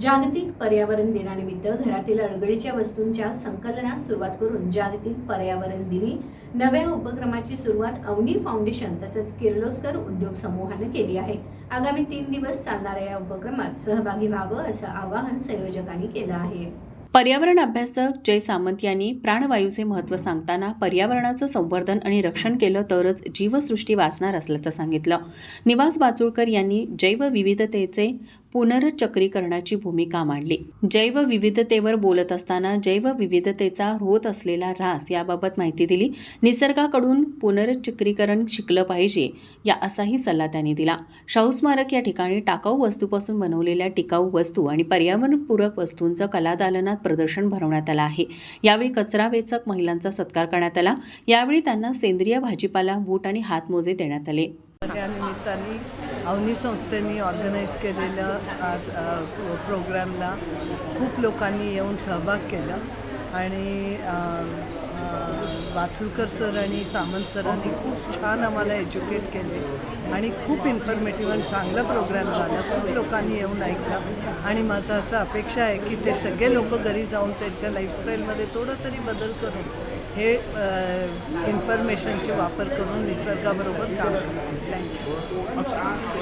जागतिक पर्यावरण दिनानिमित्त घरातील अडगळीच्या वस्तूंच्या संकलनास सुरुवात करून जागतिक पर्यावरण दिनी नव्या उपक्रमाची सुरुवात अवनी फाउंडेशन तसंच किर्लोस्कर उद्योग समूहानं केली आहे. आगामी तीन दिवस चालणाऱ्या या उपक्रमात सहभागी व्हावं असं आवाहन संयोजकांनी केलं आहे. पर्यावरण अभ्यासक जय सामंत यांनी प्राणवायूचे महत्त्व सांगताना पर्यावरणाचं संवर्धन आणि रक्षण केलं तरच जीवसृष्टी वाचणार असल्याचं सांगितलं. निवास बाचुळकर यांनी जैवविविधतेचे पुनर्चक्रीकरणाची भूमिका मांडली. जैवविविधतेवर बोलत असताना जैवविविधतेचा होत असलेला ऱ्हास याबाबत माहिती दिली. निसर्गाकडून पुनर्चक्रीकरण शिकलं पाहिजे या असाही सल्ला त्यांनी दिला. शाहू स्मारक या ठिकाणी टाकाऊ वस्तूपासून बनवलेल्या टिकाऊ वस्तू आणि पर्यावरणपूरक वस्तूंचं कलादालनात प्रदर्शन भरवण्यात आलं आहे. यावेळी कचरा वेचक महिलांचा सत्कार करण्यात आला. यावेळी त्यांना सेंद्रिय भाजीपाला बूट आणि हातमोजे देण्यात आले. त्या निमित्ताने अवनी संस्थेने ऑर्गनाईज केलेल्या आज प्रोग्रॅमला खूप लोकांनी येऊन सहभाग केला. आणि वाचूकर सर आणि सामंत सरांनी खूप छान आम्हाला एज्युकेट केले आणि खूप इन्फॉर्मेटिव्ह आणि चांगला प्रोग्राम झाला. खूप लोकांनी येऊन ऐकला. आणि माझं असं अपेक्षा आहे की ते सगळे लोक घरी जाऊन त्यांच्या लाईफस्टाईलमध्ये थोडं तरी बदल करून हे इन्फॉर्मेशनचे वापर करून निसर्गाबरोबर काम करतील. थँक्यू